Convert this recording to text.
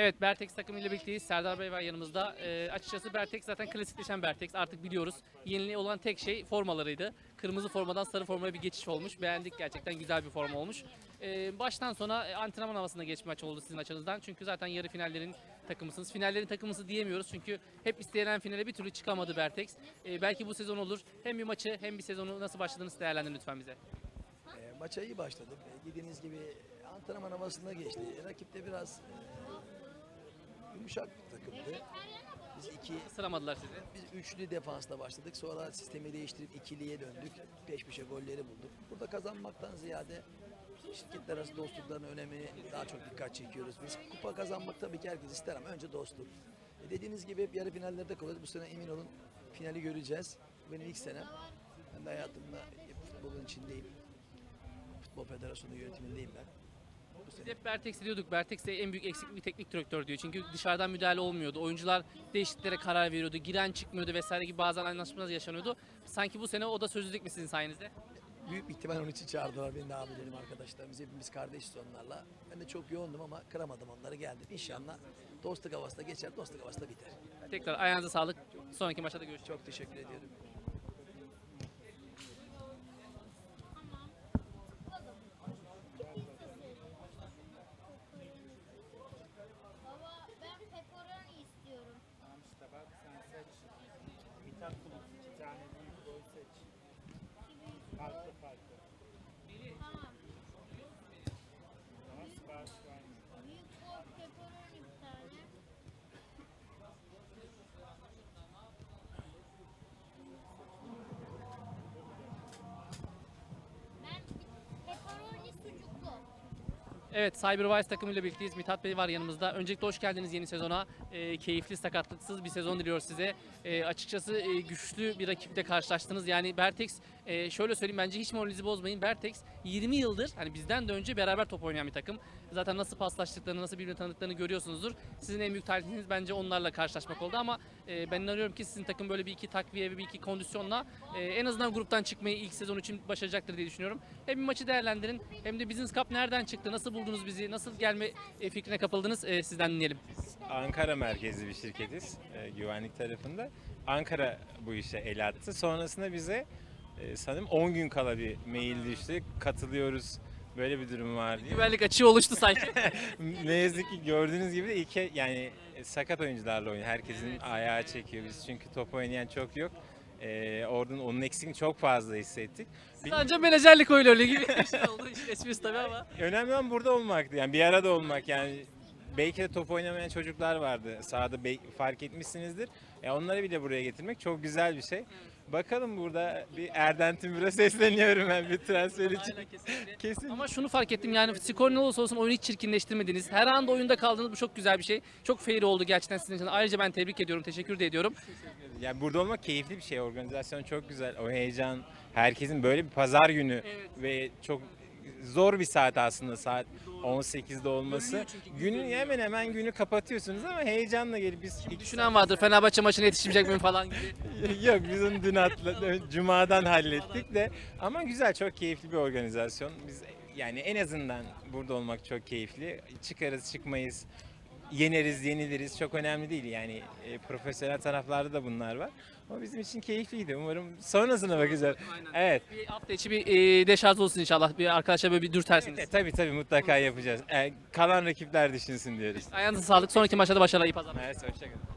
Evet Bertex takımıyla birlikteyiz. Serdar Bey var yanımızda. Ee, açıkçası Bertex zaten klasikleşen Bertex. Artık biliyoruz. Yeniliği olan tek şey formalarıydı. Kırmızı formadan sarı formaya bir geçiş olmuş. Beğendik gerçekten güzel bir forma olmuş. Ee, baştan sona e, antrenman havasında geçme maç oldu sizin açınızdan. Çünkü zaten yarı finallerin takımısınız. Finallerin takımısı diyemiyoruz çünkü hep istenilen finale bir türlü çıkamadı Bertex. Ee, belki bu sezon olur. Hem bir maçı hem bir sezonu nasıl başladığınızı değerlendirin lütfen bize. E, maça iyi başladık. E, dediğiniz gibi antrenman havasında geçti. Rakip de biraz e, yumuşak bir takımdı. Biz iki Sıramadılar sizi. biz üçlü defansla başladık. Sonra sistemi değiştirip ikiliye döndük. Peş peşe golleri bulduk. Burada kazanmaktan ziyade şirketler arası dostlukların önemini daha çok dikkat çekiyoruz. Biz kupa kazanmak tabii ki herkes ister ama önce dostluk. E, dediğiniz gibi hep yarı finallerde kalıyoruz. Bu sene emin olun finali göreceğiz. Bu Benim ilk senem. Ben de hayatımda hep futbolun içindeyim. Futbol Federasyonu yönetimindeyim ben. Biz hep Bertex diyorduk. Bertex'te en büyük eksiklik bir teknik direktör diyor. Çünkü dışarıdan müdahale olmuyordu. Oyuncular değişikliklere karar veriyordu. Giren çıkmıyordu vesaire gibi bazen anlaşmazlıklar yaşanıyordu. Sanki bu sene o da sözlülük mü sizin sayenizde? büyük bir ihtimal onun için çağırdılar beni de abilerim arkadaşlarımız. Hepimiz kardeşiz onlarla. Ben de çok yoğundum ama kıramadım onları geldim. İnşallah dostluk havasında geçer, dostluk havasında biter. Tekrar ayağınıza sağlık. Sonraki maçta da görüşürüz. Çok teşekkür ediyorum. Mithat Bulut iki tane Evet Cyberwise takımıyla birlikteyiz. Mithat Bey var yanımızda. Öncelikle hoş geldiniz yeni sezona. Ee, keyifli, sakatlıksız bir sezon diliyoruz size. Ee, açıkçası e, güçlü bir rakiple karşılaştınız. Yani Bertex, e, şöyle söyleyeyim bence hiç moralinizi bozmayın. Bertex 20 yıldır, hani bizden de önce beraber top oynayan bir takım. Zaten nasıl paslaştıklarını, nasıl birbirini tanıdıklarını görüyorsunuzdur. Sizin en büyük talihiniz bence onlarla karşılaşmak oldu ama e, ben inanıyorum ki sizin takım böyle bir iki takviye ve bir iki kondisyonla e, en azından gruptan çıkmayı ilk sezon için başaracaktır diye düşünüyorum. Hem bir maçı değerlendirin hem de Business Cup nereden çıktı, nasıl buldunuz bizi, nasıl gelme e, fikrine kapıldınız e, sizden dinleyelim. Ankara merkezli bir şirketiz e, güvenlik tarafında. Ankara bu işe el attı. Sonrasında bize e, sanırım 10 gün kala bir mail düştü. Katılıyoruz. Böyle bir durum var diye. Güvenlik açığı oluştu sanki. ne yazık ki gördüğünüz gibi de iki yani sakat oyuncularla oynuyor. Herkesin ayağı çekiyor biz çünkü top oynayan çok yok. E, oradan onun eksikliğini çok fazla hissettik. Siz Anca menajerlik oyunu öyle gibi bir şey oldu. İşin esprisi tabii ama. Önemli olan burada olmaktı. Yani bir arada olmak yani. Belki de top oynamayan çocuklar vardı. Sahada be- fark etmişsinizdir. E onları bile buraya getirmek çok güzel bir şey. Bakalım burada bir Erden Timur'a sesleniyorum ben bir transfer için. Aynen, kesinlikle. Kesin. Ama şunu fark ettim yani skor ne olursa olsun oyunu hiç çirkinleştirmediniz. Her anda oyunda kaldınız bu çok güzel bir şey. Çok fair oldu gerçekten sizin için. Ayrıca ben tebrik ediyorum, teşekkür de ediyorum. Yani burada olmak keyifli bir şey. Organizasyon çok güzel. O heyecan, herkesin böyle bir pazar günü Evet. ve çok zor bir saat aslında saat 18'de olması. Görünüyor çünkü, Günü görünüyor. hemen hemen günü kapatıyorsunuz ama heyecanla gelip biz Düşünen vardır Fenerbahçe maçına yetişmeyecek miyim falan gibi. Yok biz onu dün atla, cumadan hallettik de ama güzel çok keyifli bir organizasyon. Biz yani en azından burada olmak çok keyifli. Çıkarız çıkmayız yeneriz yeniliriz çok önemli değil yani e, profesyonel taraflarda da bunlar var. Ama bizim için keyifliydi. Umarım sonrasına bakacağız. Aynen. Evet. Bir hafta içi bir e, deşarj olsun inşallah. Bir arkadaşlar böyle bir dürtersiniz. E, tabii tabii mutlaka yapacağız. E, kalan rakipler düşünsün diyoruz. Ayağınıza sağlık. Sonraki maçta da başarılar iyi pazarlar. Evet hoşçakalın.